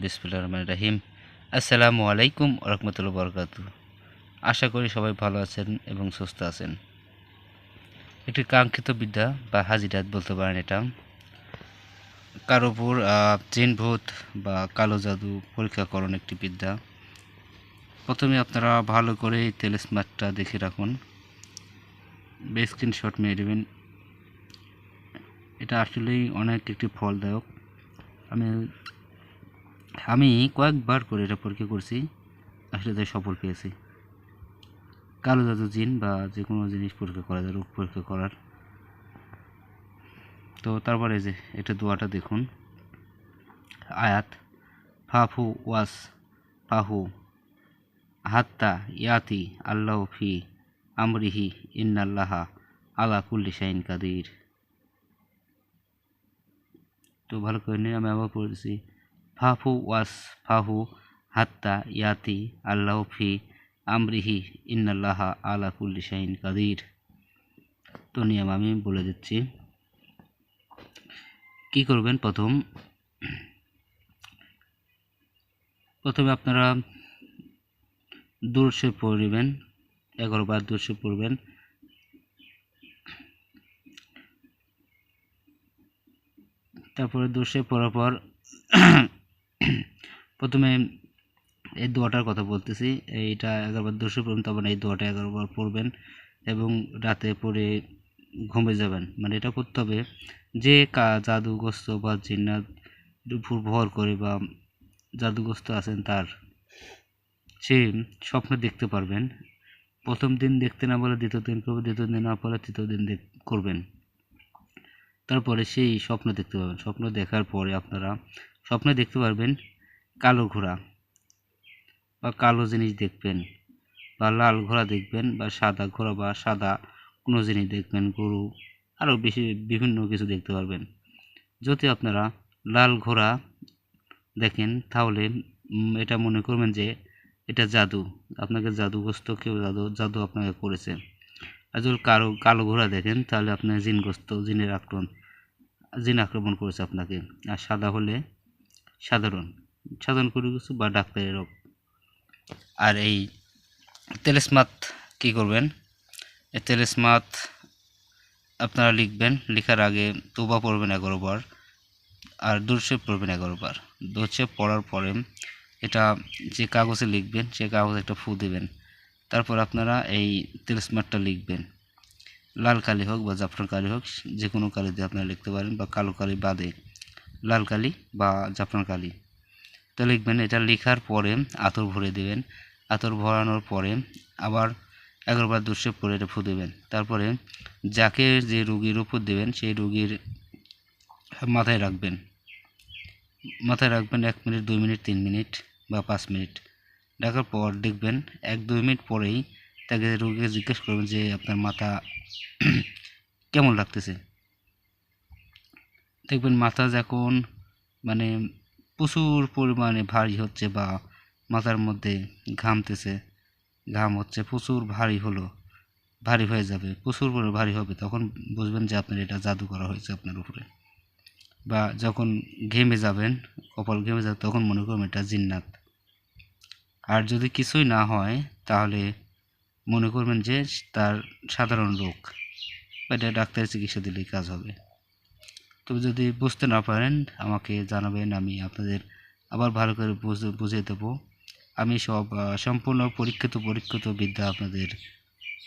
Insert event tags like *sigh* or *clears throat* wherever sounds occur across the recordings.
বিসমিল্লাহ রহমান রাহিম। আসসালামু আলাইকুম রহমতুল্লাহ বরকাতু আশা করি সবাই ভালো আছেন এবং সুস্থ আছেন। একটি কাঙ্ক্ষিত বিদ্যা বা হাজিরাত বলতে পারেন এটা। কারও উপর আহ, বা কালো জাদু পরীক্ষাকরণ একটি বিদ্যা। প্রথমে আপনারা ভালো করে এই তেলেসমার্টটা দেখে রাখুন। স্ক্রিনশট মেরে দেবেন এটা আসলেই অনেক একটি ফলদায়ক। আমি আমি কয়েকবার করে এটা পরীক্ষা করছি, আসলে তাই সফল পেয়েছি। কালো জাদু জিন বা যে কোনো জিনিস পরীক্ষা করা যায়, রোগ পরীক্ষা করার। তো তারপরে যে, এটা দোয়াটা দেখুন। আয়াত ফাফু ওয়াস, ফাহু, হাত্তা ইয়াতি আল্লাহ ফি আমরিহি ইন্নাল্লাহা আলা কুল্লি শাইন কাদির। তো ভালো করে নিয়ে আমি আবার পড়েছি ফাফু ওয়াস ফাহু হাত্তা ইয়াতি আল্লাহ ফি আমরিহি ইন্নাল্লাহা আলা শাইন কাদির তো নিয়ম আমি বলে দিচ্ছি। কি করবেন প্রথম? প্রথমে আপনারা দূরসে পড়বেন এগারো বার দূরসে পড়বেন। তারপরে দোষে পড়ার পর প্রথমে এই দোয়াটার কথা বলতেছি। এইটা এগারোবার দোষে পড়বেন, তখন এই দোয়াটা এগারোবার পড়বেন এবং রাতে পড়ে ঘুমে যাবেন। মানে এটা করতে হবে যে কা, জাদুগ্রস্ত বা জিন্নাত উপর ভর করে বা জাদুগ্রস্ত আছেন তার, সে স্বপ্ন দেখতে পারবেন। প্রথম দিন দেখতে না বলে দ্বিতীয় দিন করবে দ্বিতীয় দিন না পারলে তৃতীয় দিন করবেন। তারপরে সেই স্বপ্ন দেখতে পাবেন। স্বপ্ন দেখার পরে আপনারা স্বপ্নে দেখতে পারবেন কালো ঘোড়া বা কালো জিনিস দেখবেন বা লাল ঘোড়া দেখবেন বা সাদা ঘোড়া বা সাদা কোনো জিনিস দেখবেন, গরু, আরও বেশি বিভিন্ন কিছু দেখতে পারবেন। যদি আপনারা লাল ঘোড়া দেখেন, তাহলে এটা মনে করবেন যে এটা জাদু। আপনাকে জাদুগ্রস্ত কেউ জাদু জাদু আপনাকে করেছে। আর যদি কালো কালো ঘোড়া দেখেন, তাহলে আপনার জিনগ্রস্ত, জিনের আক্রমণ, জিন আক্রমণ করেছে আপনাকে। আর সাদা হলে সাধারণ। সাধারণ কোনো কিছু বা ডাক্তারের রোগ। আর এই তেলেসমাত কি করবেন? এই তেলেসমাত আপনারা লিখবেন, লেখার আগে তোবা পড়বেন এগারো বার আর দূরসে পড়বেন এগারো বার। পড়ার পরে এটা যে কাগজে লিখবেন, সে কাগজে একটা ফু দেবেন। তারপর আপনারা এই তেলসমাতটা লিখবেন। লাল কালি হোক বা জাফরান কালি হোক, যে কোনো কালি দিয়ে আপনারা লিখতে পারেন বা কালো কালি বাদে। লাল কালি বা জাফরান কালি। তো লিখবেন, এটা লেখার পরে আতর ভরে দেবেন। আতর ভরানোর পরে আবার এগারোবার দুশো পরে এটা ফু দেবেন। তারপরে যাকে যে রুগীর উপর দেবেন, সেই রুগীর মাথায় রাখবেন। মাথায় রাখবেন এক মিনিট, দুই মিনিট, তিন মিনিট বা পাঁচ মিনিট। রাখার পর দেখবেন এক, দুই মিনিট পরেই তাকে রোগীকে জিজ্ঞেস করবেন যে, আপনার মাথা *clears throat* কেমন লাগতেছে? দেখবেন মাথা যখন মানে প্রচুর পরিমাণে ভারী হচ্ছে বা মাথার মধ্যে ঘামতেছে। ঘাম হচ্ছে, প্রচুর ভারী হলো, ভারী হয়ে যাবে, প্রচুর পরিমাণে ভারী হবে। তখন বুঝবেন যে আপনার এটা জাদু করা হয়েছে আপনার উপরে। বা যখন ঘেমে যাবেন, কপাল ঘেমে যাবে, তখন মনে করবেন এটা জিন্নাত। আর যদি কিছুই না হয়, তাহলে মনে করবেন যে তার সাধারণ রোগ। বা এটা ডাক্তারের চিকিৎসা দিলেই কাজ হবে। তবে যদি বুঝতে না পারেন, আমাকে জানাবেন, আমি আপনাদের আবার ভালো করে বুঝে, বুঝিয়ে দেবো। আমি সব সম্পূর্ণ পরীক্ষিত পরীক্ষিত বিদ্যা আপনাদের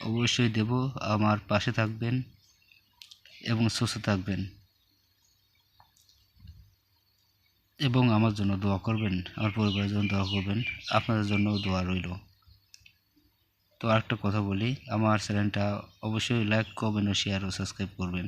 অবশ্যই দেব। আমার পাশে থাকবেন এবং সুস্থ থাকবেন। এবং আমার জন্য দোয়া করবেন, আমার পরিবারের জন্য দোয়া করবেন, আপনাদের জন্য দোয়া রইল। তো আরেকটা কথা বলি, আমার চ্যানেলটা অবশ্যই লাইক করবেন ও শেয়ার ও সাবস্ক্রাইব করবেন।